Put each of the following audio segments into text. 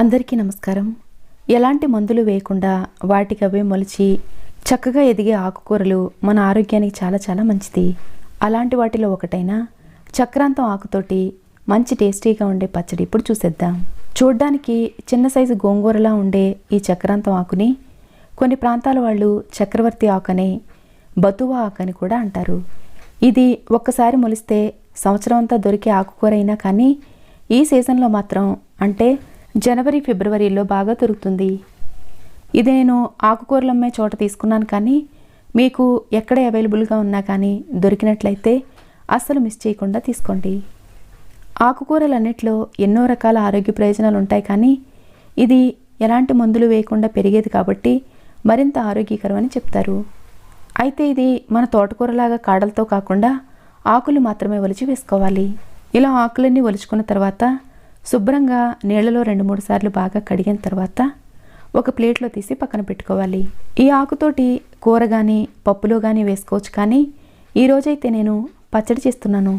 అందరికీ నమస్కారం. ఎలాంటి మందులు వేయకుండా వాటికి అవే మొలిచి చక్కగా ఎదిగే ఆకుకూరలు మన ఆరోగ్యానికి చాలా చాలా మంచిది. అలాంటి వాటిలో ఒకటైన చక్రాంతం ఆకుతోటి మంచి టేస్టీగా ఉండే పచ్చడి ఇప్పుడు చూసేద్దాం. చూడ్డానికి చిన్న సైజు గోంగూరలా ఉండే ఈ చక్రాంతం ఆకుని కొన్ని ప్రాంతాల వాళ్ళు చక్రవర్తి ఆకని బతువా ఆకని కూడా అంటారు. ఇది ఒక్కసారి మొలిస్తే సంవత్సరం అంతా దొరికే ఆకుకూర అయినా కానీ ఈ సీజన్లో మాత్రం అంటే జనవరి ఫిబ్రవరిలో బాగా దొరుకుతుంది ఇది నేను ఆకుకూరలు అమ్మే చోట తీసుకున్నాను కానీ మీకు ఎక్కడ అవైలబుల్గా ఉన్నా కానీ దొరికినట్లయితే అస్సలు మిస్ చేయకుండా తీసుకోండి. ఆకుకూరలన్నిట్లో ఎన్నో రకాల ఆరోగ్య ప్రయోజనాలు ఉంటాయి కానీ ఇది ఎలాంటి మందులు వేయకుండా పెరిగేది కాబట్టి మరింత ఆరోగ్యకరం అని చెప్తారు. అయితే ఇది మన తోటకూరలాగా కాడలతో కాకుండా ఆకులు మాత్రమే ఒలిచి వేసుకోవాలి. ఇలా ఆకులన్నీ ఒలుచుకున్న తర్వాత శుభ్రంగా నీళ్ళలో రెండు మూడు సార్లు బాగా కడిగిన తర్వాత ఒక ప్లేట్లో తీసి పక్కన పెట్టుకోవాలి. ఈ ఆకుతోటి కూర కానీ పప్పులో కానీ వేసుకోవచ్చు కానీ ఈరోజైతే నేను పచ్చడి చేస్తున్నాను.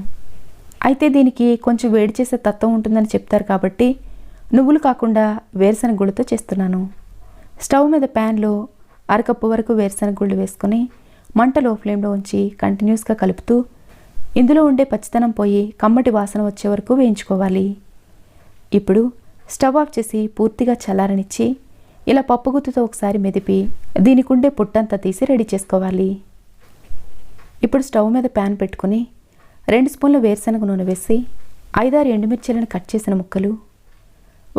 అయితే దీనికి కొంచెం వేడి చేసే తత్వం ఉంటుందని చెప్తారు కాబట్టి నువ్వులు కాకుండా వేరుశనగ గుళ్ళతో చేస్తున్నాను. స్టవ్ మీద ప్యాన్లో అరకప్పు వరకు వేరుశనగ గుళ్ళు వేసుకొని మంట లో ఫ్లేమ్లో ఉంచి కంటిన్యూస్గా కలుపుతూ ఇందులో ఉండే పచ్చితనం పోయి కమ్మటి వాసన వచ్చే వరకు వేయించుకోవాలి. ఇప్పుడు స్టవ్ ఆఫ్ చేసి పూర్తిగా చల్లారనిచ్చి ఇలా పప్పు గుత్తుతో ఒకసారి మెదిపి దీనికి ఉండే పుట్టంతా తీసి రెడీ చేసుకోవాలి. ఇప్పుడు స్టవ్ మీద ప్యాన్ పెట్టుకుని రెండు స్పూన్ల వేరుశనగ నూనె వేసి ఐదారు ఎండుమిర్చీలను కట్ చేసిన ముక్కలు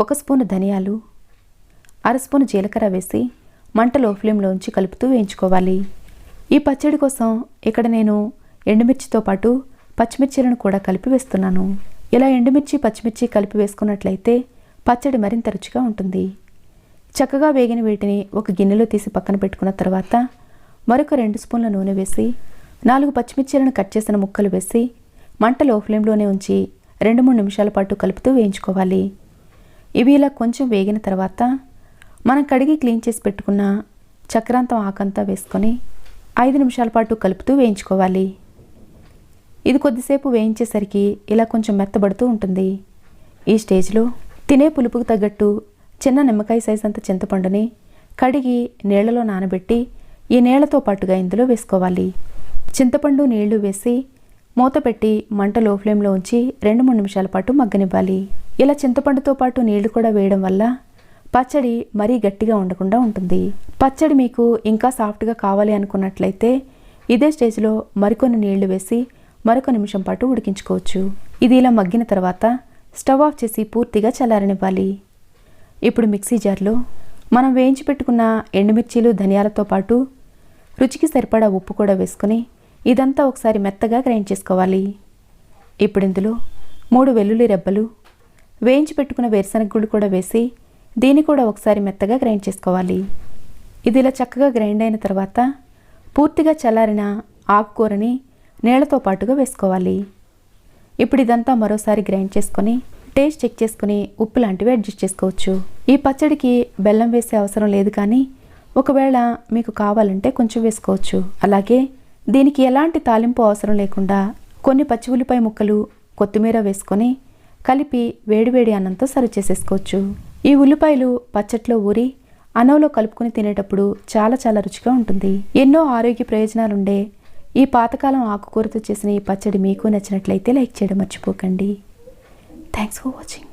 ఒక స్పూన్ ధనియాలు అర స్పూన్ జీలకర్ర వేసి మంట లో ఫ్లేమ్లో ఉంచి కలుపుతూ వేయించుకోవాలి. ఈ పచ్చడి కోసం ఇక్కడ నేను ఎండుమిర్చితో పాటు పచ్చిమిర్చీలను కూడా కలిపి వేస్తున్నాను. ఇలా ఎండుమిర్చి పచ్చిమిర్చి కలిపి వేసుకున్నట్లయితే పచ్చడి మరింత రుచిగా ఉంటుంది. చక్కగా వేగిన వీటిని ఒక గిన్నెలో తీసి పక్కన పెట్టుకున్న తర్వాత మరొక రెండు స్పూన్ల నూనె వేసి నాలుగు పచ్చిమిర్చీలను కట్ చేసిన ముక్కలు వేసి మంట లో ఫ్లేమ్లోనే ఉంచి రెండు మూడు నిమిషాల పాటు కలుపుతూ వేయించుకోవాలి. ఇవి ఇలా కొంచెం వేగిన తర్వాత మనం కడిగి క్లీన్ చేసి పెట్టుకున్న చక్రాంతం ఆకంతా వేసుకొని ఐదు నిమిషాల పాటు కలుపుతూ వేయించుకోవాలి. ఇది కొద్దిసేపు వేయించేసరికి ఇలా కొంచెం మెత్తబడుతూ ఉంటుంది. ఈ స్టేజ్లో తినే పులుపుకు తగ్గట్టు చిన్న నిమ్మకాయ సైజ్ అంత చింతపండుని కడిగి నీళ్ళలో నానబెట్టి ఈ నీళ్ళతో పాటుగా ఇందులో వేసుకోవాలి. చింతపండు నీళ్ళు వేసి మూత పెట్టి మంట లో ఫ్లేమ్లో ఉంచి రెండు మూడు నిమిషాల పాటు మగ్గనివ్వాలి. ఇలా చింతపండుతో పాటు నీళ్ళు కూడా వేయడం వల్ల పచ్చడి మరీ గట్టిగా ఉండకుండా ఉంటుంది. పచ్చడి మీకు ఇంకా సాఫ్ట్గా కావాలి అనుకున్నట్లయితే ఇదే స్టేజ్లో మరికొన్ని నీళ్ళు వేసి మరొక నిమిషం పాటు ఉడికించుకోవచ్చు. ఇది ఇలా మగ్గిన తర్వాత స్టవ్ ఆఫ్ చేసి పూర్తిగా చల్లారనివ్వాలి. ఇప్పుడు మిక్సీ జార్లో మనం వేయించి పెట్టుకున్న ఎండుమిర్చీలు ధనియాలతో పాటు రుచికి సరిపడా ఉప్పు కూడా వేసుకొని ఇదంతా ఒకసారి మెత్తగా గ్రైండ్ చేసుకోవాలి. ఇప్పుడు ఇందులో మూడు వెల్లుల్లి రెబ్బలు వేయించి పెట్టుకున్న వేరుశనగ గుళ్ళు కూడా వేసి దీన్ని కూడా ఒకసారి మెత్తగా గ్రైండ్ చేసుకోవాలి. ఇది ఇలా చక్కగా గ్రైండ్ అయిన తర్వాత పూర్తిగా చల్లారిన ఆకుకూరని నీళ్ళతో పాటుగా వేసుకోవాలి. ఇప్పుడు ఇదంతా మరోసారి గ్రైండ్ చేసుకొని టేస్ట్ చెక్ చేసుకుని ఉప్పు లాంటివి అడ్జస్ట్ చేసుకోవచ్చు. ఈ పచ్చడికి బెల్లం వేసే అవసరం లేదు కానీ ఒకవేళ మీకు కావాలంటే కొంచెం వేసుకోవచ్చు. అలాగే దీనికి ఎలాంటి తాలింపు అవసరం లేకుండా కొన్ని పచ్చి ఉల్లిపాయ ముక్కలు కొత్తిమీర వేసుకొని కలిపి వేడివేడి అన్నంతో సర్వ్ చేసేసుకోవచ్చు. ఈ ఉల్లిపాయలు పచ్చట్లో ఊరి అనవలో కలుపుకొని తినేటప్పుడు చాలా చాలా రుచిగా ఉంటుంది. ఎన్నో ఆరోగ్య ప్రయోజనాలుండే ఈ పాతకాలం ఆకుకూరతో చేసిన ఈ పచ్చడి మీకు నచ్చినట్లయితే లైక్ చేయడం మర్చిపోకండి. Thanks for watching